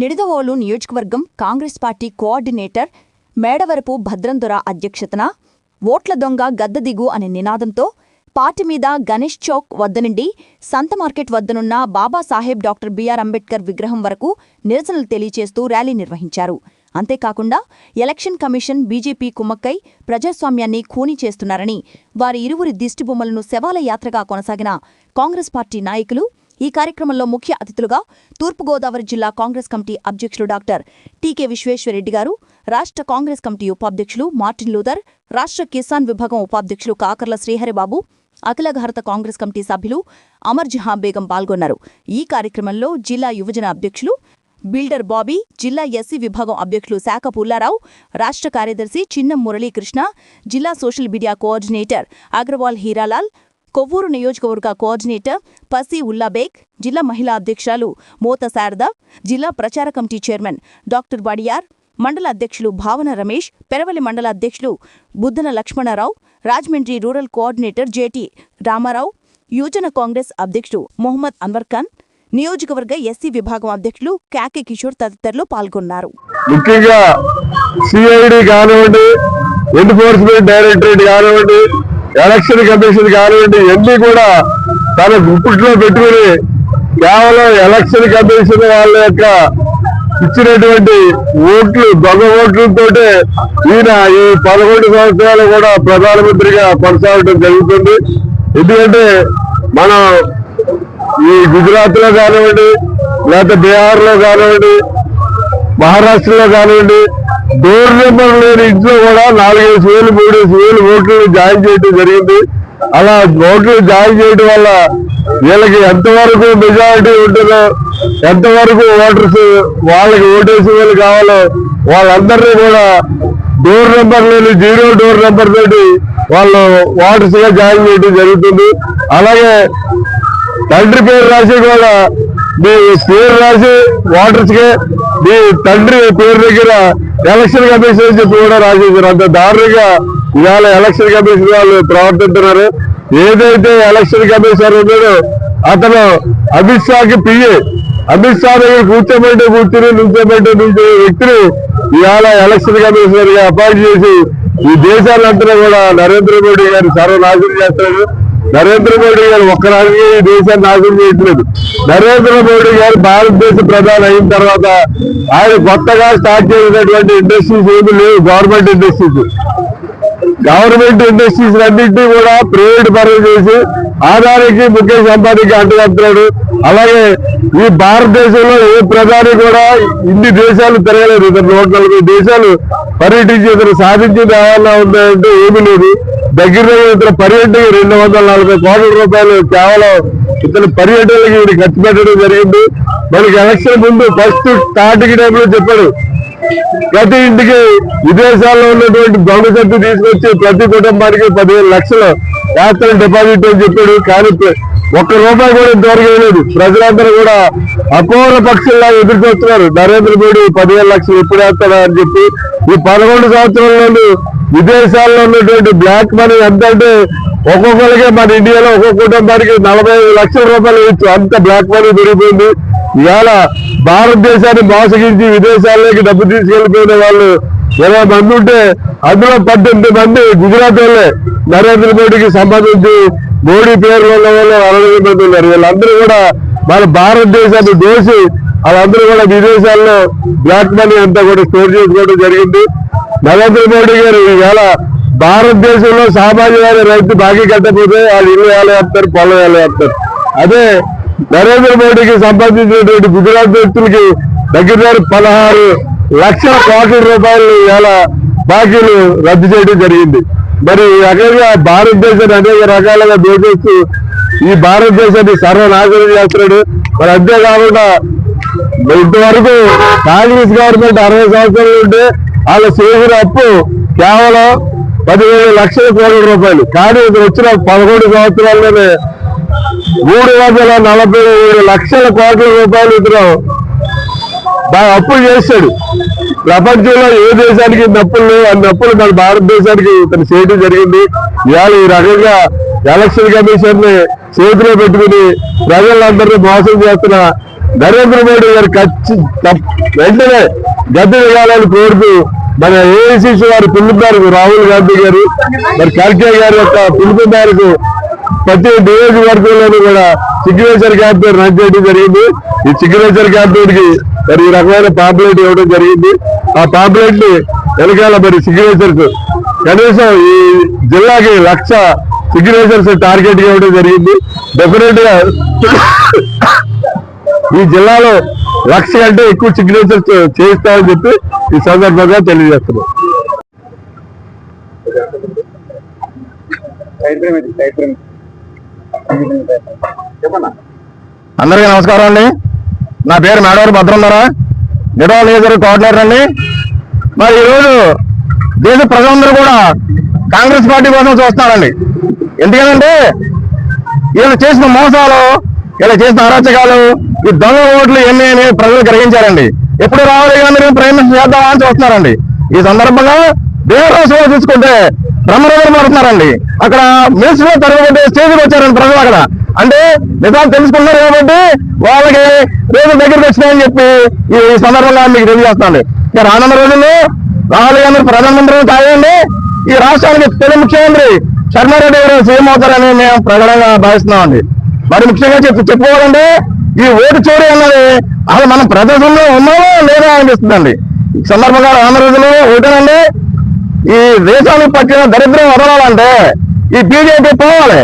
నిడదవోలు నియోజకవర్గం Congress party coordinator Medavarapu Bhadrandora అధ్యక్షతన ఓట్ల దొంగ గద్దదిగు అనే నినాదంతో పార్టీ మీద గణేష్ చౌక్ వద్ద నుండి సంత మార్కెట్ వద్దనున్న బాబాసాహెబ్ డాక్టర్ బిఆర్ అంబేద్కర్ విగ్రహం వరకు నిరసనలు తెలియచేస్తూ ర్యాలీ నిర్వహించారు. అంతేకాకుండా ఎలక్షన్ కమిషన్ బీజేపీ కుమ్మక్కై ప్రజాస్వామ్యాన్ని ఖూనీ చేస్తున్నారని వారి ఇరువురి దిష్టిబొమ్మలను శవాల యాత్రగా కొనసాగిన కాంగ్రెస్ పార్టీ నాయకులు ఈ కార్యక్రమంలో ముఖ్య అతిథులుగా తూర్పుగోదావరి జిల్లా కాంగ్రెస్ కమిటీ అధ్యక్షులు doctor T K Visweswara Reddy garu రాష్ట్ర కాంగ్రెస్ కమిటీ ఉపాధ్యక్షులు మార్టిన్ లూథర్ రాష్ట్ర కిసాన్ విభాగం ఉపాధ్యక్షులు కాకర్ల శ్రీహరిబాబు అఖిల భారత కాంగ్రెస్ కమిటీ సభ్యులు అమర్ జహాం బేగం పాల్గొన్నారు. ఈ కార్యక్రమంలో జిల్లా యువజన అధ్యక్షులు బిల్డర్ బాబీ జిల్లా ఎస్సీ విభాగం అధ్యక్షులు శాఖ పుల్లారావు రాష్ట్ర కార్యదర్శి చిన్న మురళీకృష్ణ జిల్లా social media coordinator Agrawal Hiralal Kovvur నియోజకవర్గ కోఆర్డినేటర్ పసి ఉల్లాబేగ్ జిల్లా మహిళా అధ్యక్షురాలు మోత శారద జిల్లా ప్రచార కమిటీ చైర్మన్ డాక్టర్ వడియార్ మండల అధ్యక్షులు భావన రమేష్ పెరవలి మండల అధ్యక్షులు Buddhana Lakshmana Rao Rajahmundry rural coordinator J T Rama Rao యువజన కాంగ్రెస్ అధ్యక్షుడు మొహమ్మద్ అన్వర్ ఖాన్ నియోజకవర్గ ఎస్సీ విభాగం అధ్యక్షులు కాకి కిషోర్ తదితరులు పాల్గొన్నారు. ముఖ్యంగా సిఐడి కానివ్వండి ఎన్ఫోర్స్మెంట్ డైరెక్టరేట్ కానివ్వండి ఎలక్షన్ కమిషన్ కానివ్వండి ఇవన్నీ కూడా తన గుప్పిట్లో పెట్టుకుని కేవలం ఎలక్షన్ కమిషన్ వాళ్ళ యొక్క ఇచ్చినటువంటి ఓట్లు దొంగ ఓట్లతోటే ఈయన ఈ పదకొండు సంవత్సరాలు కూడా ప్రధానమంత్రిగా కొనసాగడం జరుగుతుంది. ఎందుకంటే మనం ఈ గుజరాత్లో కానివ్వండి లేకపోతే బీహార్లో కానివ్వండి మహారాష్ట్రలో కానివ్వండి డోర్ నెంబర్ లేని ఇంట్లో కూడా నాలుగైదు వేలు మూడేసి వేలు ఓట్లు జాయిన్ చేయడం జరిగింది. అలా ఓట్లు జాయిన్ చేయడం వల్ల వీళ్ళకి ఎంతవరకు మెజారిటీ ఉంటుందో ఎంతవరకు ఓటర్స్ వాళ్ళకి ఓటేసి వాళ్ళు కావాలో వాళ్ళందరినీ కూడా డోర్ నెంబర్ లేని జీరో డోర్ నెంబర్ తోటి వాళ్ళు ఓటర్స్గా జాయిన్ చేయడం జరుగుతుంది. అలాగే తండ్రి పేరు రాసి కూడా మీ పేరు రాసి ఓటర్స్కి మీ తండ్రి పేరు దగ్గర ఎలక్షన్ కమిషన్ అని చెప్పి కూడా రాసేసారు అంత దారుణంగా ఇవాళ ఎలక్షన్ కమిషన్ వాళ్ళు ప్రవర్తిస్తున్నారు ఏదైతే ఎలక్షన్ కమిషనర్ ఉన్నాడో అతను అమిత్ షాకి పిఏ. అమిత్ షా దగ్గర కూర్చోబెట్టే కూర్చుని నుంచోబెట్టే నుంచే వ్యక్తిని ఇవాళ ఎలక్షన్ కమిషనర్గా అపాయింట్ చేసి ఈ దేశాలంతా కూడా నరేంద్ర మోడీ గారు సర్వనాశనం చేస్తున్నాడు. నరేంద్ర మోడీ గారు ఒక్క రాజకీయ దేశాన్ని నాశనం చేయట్లేదు. నరేంద్ర మోడీ గారు భారతదేశ ప్రధాని అయిన తర్వాత ఆయన కొత్తగా స్టార్ట్ చేసినటువంటి ఇండస్ట్రీస్ ఏమి లేవు గవర్నమెంట్ ఇండస్ట్రీస్ గవర్నమెంట్ ఇండస్ట్రీస్ అన్నింటినీ కూడా ప్రైవేట్ పరం చేసి ఆదానికి ముఖేష్ అంబానీకి అడ్డుకడుతున్నాడు అలాగే ఈ భారతదేశంలో ఏ ప్రధాని కూడా ఇన్ని దేశాలు తిరగలేదు. ఇతను నూట నలభై దేశాలు పర్యటించి ఇతను సాధించింది ఏమన్నా ఉందంటే ఏమీ లేదు. దగ్గర దగ్గర పర్యటన పర్యటనకి రెండు వందల నలభై కోట్ల రూపాయలు కేవలం ఇతను పర్యటనకి ఈయన ఖర్చు పెట్టడం జరిగింది. మనకి ఎలక్షన్ ముందు ఫస్ట్ స్టార్టింగ్ టైంలో చెప్పాడు. ప్రతి ఇంటికి విదేశాల్లో ఉన్నటువంటి దొంగ తీసుకొచ్చి ప్రతి కుటుంబానికి పదిహేను లక్షలు యాత్ర డిపాజిట్ అని చెప్పాడు. కానీ ఒక్క రూపాయి కూడా ఇంతవరకు వేయలేదు. ప్రజలందరూ కూడా అపోహల పక్షుల్లా ఎదుర్కొస్తున్నారు నరేంద్ర మోడీ పదిహేను లక్షలు ఎప్పుడు వేస్తాడా అని చెప్పి ఈ పదకొండు సంవత్సరాల్లోనూ విదేశాల్లో ఉన్నటువంటి బ్లాక్ మనీ ఎంత అంటే ఒక్కొక్కరికి మన ఇండియాలో ఒక్కొక్క కుటుంబానికి నలభై ఐదు లక్షల రూపాయలు ఇచ్చు అంత బ్లాక్ మనీ పెరిగిపోయింది ఇవాళ భారతదేశాన్ని మోసగించి విదేశాల్లోకి డబ్బు తీసుకెళ్ళిపోయిన వాళ్ళు ఇరవై మంది ఉంటే అందులో పద్దెనిమిది మంది గుజరాత్ వాళ్ళే. నరేంద్ర మోడీకి సంబంధించి మోడీ పేరు ఉన్న వాళ్ళు అరవై మంది ఉన్నారు. వీళ్ళందరూ కూడా మన భారతదేశాన్ని దోసి వాళ్ళందరూ కూడా విదేశాల్లో బ్లాక్ మనీ అంతా కూడా స్టోర్ చేసుకోవడం జరిగింది. నరేంద్ర మోడీ గారు ఈవేళ భారతదేశంలో సామాన్యమైన రైతు బాకీ కట్టకపోతే వాళ్ళు ఇల్లు వేల వేస్తారు పొలం వేల వేస్తారు? అదే నరేంద్ర మోడీకి సంబంధించినటువంటి గుజరాత్ వ్యక్తులకి దగ్గర దగ్గర పదహారు లక్షల కోట్ల రూపాయలు ఇవాళ బాకీలు రద్దు చేయడం జరిగింది. మరి రకంగా భారతదేశాన్ని అనేక రకాలుగా దోచేస్తూ ఈ భారతదేశాన్ని సర్వనాశనం చేస్తున్నాడు. మరి అంతేకాకుండా ఇంతవరకు కాంగ్రెస్ గవర్నమెంట్ అరవై సంవత్సరాలు ఉంటే వాళ్ళ చేసిన అప్పు కేవలం పదిహేడు లక్షల కోట్ల రూపాయలు. కానీ ఇది వచ్చిన పదకొండు సంవత్సరాల్లోనే మూడు వందల నలభై ఏడు లక్షల కోట్ల రూపాయలు ఇతను బాగా అప్పులు చేశాడు. ప్రపంచంలో ఏ దేశానికి నప్పులు లేవు? అన్ని అప్పులు మన భారతదేశానికి ఇతను చేయడం జరిగింది. ఇవాళ ఈ రకంగా ఎలక్షన్ కమిషన్ని చేతిలో పెట్టుకుని ప్రజలందరినీ మోసం చేస్తున్న నరేంద్ర మోడీ గారు ఖచ్చి వెంటనే గద్దె దిగాలని కోరుతూ మన ఏఐసిసి వారి పిలుపు మేరకు రాహుల్ గాంధీ గారు మరి ఖర్గే గారి యొక్క పిలుపు మేరకు ప్రతి నియోజకవర్గంలోనూ కూడా సిగ్నేచర్ క్యాంపెయిన్ రన్ చేయడం జరిగింది. ఈ సిగ్నేచర్ క్యాంపెయిన్కి మరి ఈ రకమైన పాంప్లెట్ ఇవ్వడం జరిగింది. ఆ పాంప్లెట్ని వెనకాల మరి సిగ్నేచర్స్ కనీసం ఈ జిల్లాకి లక్ష సిగ్నేచర్స్ టార్గెట్ ఇవ్వడం జరిగింది. డెఫినెట్గా ఈ జిల్లాలో లక్ష కంటే ఎక్కువ సిగ్నేచర్ చేయిస్తామని చెప్పి ఈ సందర్భంగా తెలియజేస్తున్నాం. అందరికీ నమస్కారం అండి. నా పేరు మేడవరి భద్రంధర. నిడవ లేజర్ కోఆర్డినేటర్ అండి. మరి ఈరోజు దేశ ప్రజలందరూ కూడా కాంగ్రెస్ పార్టీ కోసం చూస్తున్నారండి. ఎందుకంటే వీళ్ళు చేసిన మోసాలు ఇలా చేసిన అరాచకాలు ఈ దొంగ ఓట్లు ఎన్ని అని ప్రజలు గ్రహించారండి. ఎప్పుడు రావాలి కానీ ప్రయత్నం చేద్దామా అని చూస్తున్నారండి. ఈ సందర్భంగా దేవర రాష్ట్రంలో చూసుకుంటే బ్రహ్మరథం పడుతున్నారండి అక్కడ మినిస్టర్ తరగబట్టి స్టేజ్కి వచ్చారండి ప్రజలు అక్కడ. అంటే నిజాలు తెలుసుకున్నారు కాబట్టి వాళ్ళకి రేపు దగ్గరికి వచ్చినాయని చెప్పి ఈ సందర్భంగా మీకు తెలియజేస్తాను ఇక రానున్న రోజుల్లో రాహుల్ గాంధీ ప్రధానమంత్రి కాదండి ఈ రాష్ట్రానికి తెలుగు ముఖ్యమంత్రి శర్మారెడ్డి గారు సీఎం అవుతారని మేము ప్రకటనగా భావిస్తున్నామండి. మరి ముఖ్యంగా చెప్పి చెప్పుకోవాలంటే ఈ ఓటు చోరీ అన్నది అసలు మనం ప్రదేశంలో ఉన్నామో లేదా అనిపిస్తుందండి సందర్భంగా రోజుల్లో ఓటేనండి. ఈ దేశానికి పట్టిన దరిద్రం వదలాలంటే ఈ బీజేపీ పోవాలి.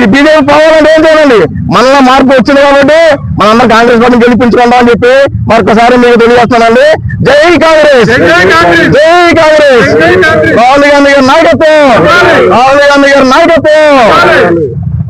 ఈ బీజేపీ పోవాలంటే ఏం చేయాలండి? మనలో మార్పు వచ్చింది కాబట్టి మనందరం కాంగ్రెస్ పార్టీని గెలిపించుకుందాం అని చెప్పి మరొకసారి మీకు తెలియజేస్తానండి జై కాంగ్రెస్! జై కాంగ్రెస్! జై కాంగ్రెస్! జై కాంగ్రెస్! రాహుల్ గాంధీ గారి నాయకత్వం! రాహుల్ గాంధీ గారి నాయకత్వం!